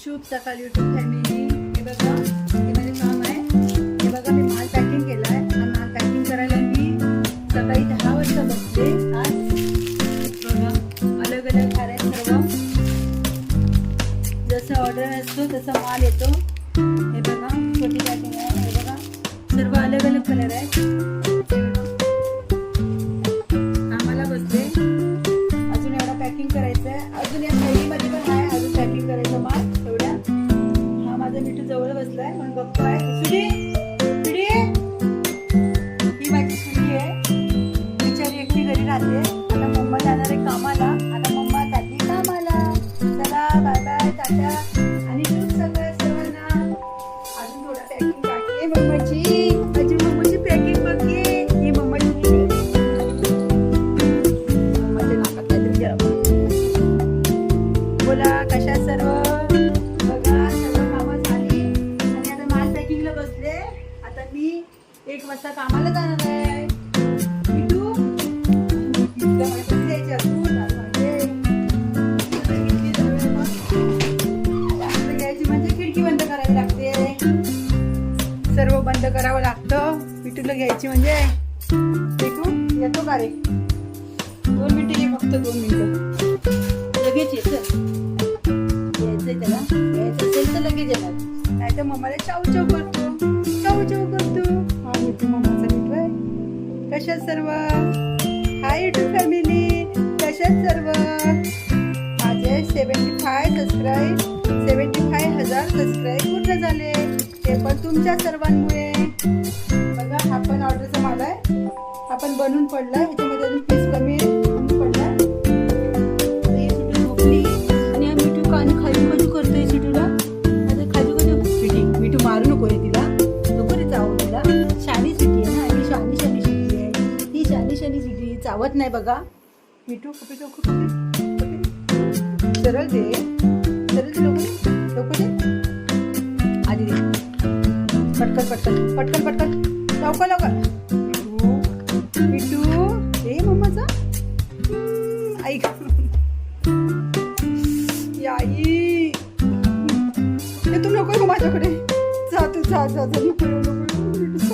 शुभ सकाळ YouTube family हे बघा हे माझे काम आहे. हे बघा मी माल पॅकिंग केला आहे. हा माल पॅकिंग करायला मी सकाळी दहा वाजता बसते आज बघा अलग अलग आहे सर्व जसं ऑर्डर असतो तसा माल येतो. हे बघा छोटी पॅकिंग आहे. हे बघा सर्व अलग अलग कलर आहेत. आम्हाला बसते बसले. अजून एवढा पॅकिंग करायचं आहे अजून आणि शुभ सकाळ सर्वांना अजून थोडं पॅकिंग बाकी आहे. मम्माची माझी मम्माची पॅकिंग बाकी आहे. ही मम्माची मम्माच्या नाकात काहीतरी बोला कशा सर्व? बघा सर्व कामं झाली. आणि आता माल पॅकिंगला बसले. आता मी एक वाजता कामाला जाणार आहे. मिठूला घ्यायची म्हणजे? मिठू येतो का रे? दोन मिनिटं फक्त दोन मिनिटं. लगेच येतं यायचंय त्याला. यायचं असेल तर लगेच येणार. नाही तर मम्माला चाव चाव करतो. चाव चाव करतो. हा मिठू मम्माचा मिठू आहे कशा सर्व? हाय युट्यूब फॅमिली कशा सर्व? माझे seventy five subscribe seventy five हजार सबस्क्राईब पूर्ण झाले. ते पण तुमच्या सर्वांमुळे. बनून पडलाय ह्याच्यामध्ये अजून पीस कमी आहे ही सुटू झोपली आणि हा मिठू कानी खाजू खाजू करतोय सुटूला? आता खाजू खाजू पिठी मिठू मारू नको रे तिला. चावू शानी सुटी आहे ना ही शानी शानी सुटी आहे. ही शानी शानी सुटी चावत नाही बघा. मिठू कपी कपी. सरळ दे. सरळ दे डोकं डोकं दे. आधी दे पटकन पटकन. पटकन पटकन. लवकर लवकर. मिठू ए मम्माचा ऐक याई तू नको येऊ माझ्याकडे. जा तू जा जा जा. नको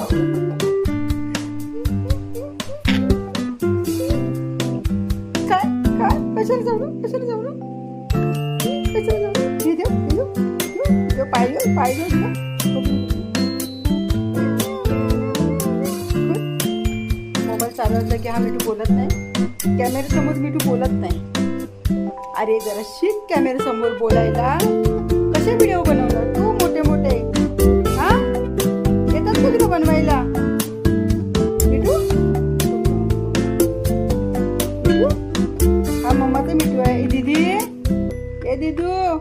काय काय? कशाला जाऊ ना कशाला जाऊ ना कशाला जाऊ हे देऊ पाहिजे पाहिजे तुला होतं की हा मिठू बोलत नाही? कॅमेऱ्यासमोर मिठू बोलत नाही. अरे जरा शिक कॅमेऱ्यासमोर बोलायला. कसे व्हिडिओ बनवणार तू मोठे मोठे. हा? येतात का तुला बनवायला? मिठू? मिठू? हा मम्माचं मिठू आहे. दिदी दीदी. ए दिदू.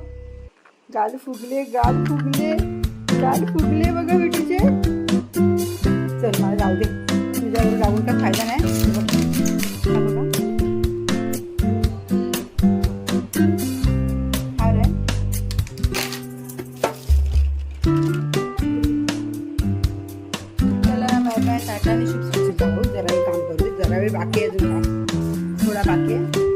गाल फुगले गाल फुगले. गाल फुगले. चला बाय बाय टाटा आणि शुभ शुभ जाऊ जरा हे काम करू जरा वेळ बाकी आहे अजून काम. थोडा बाकी आहे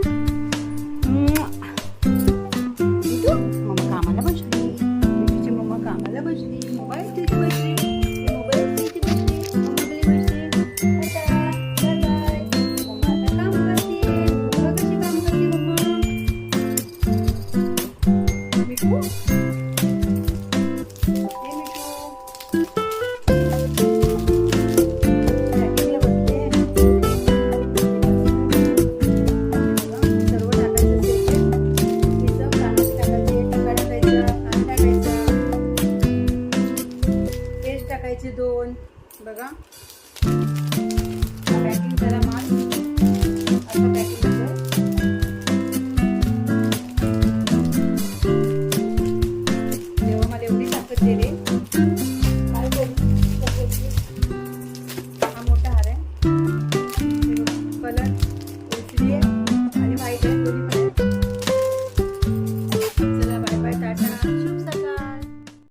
बघा. पॅकिंग करा माल. आता पॅकिंग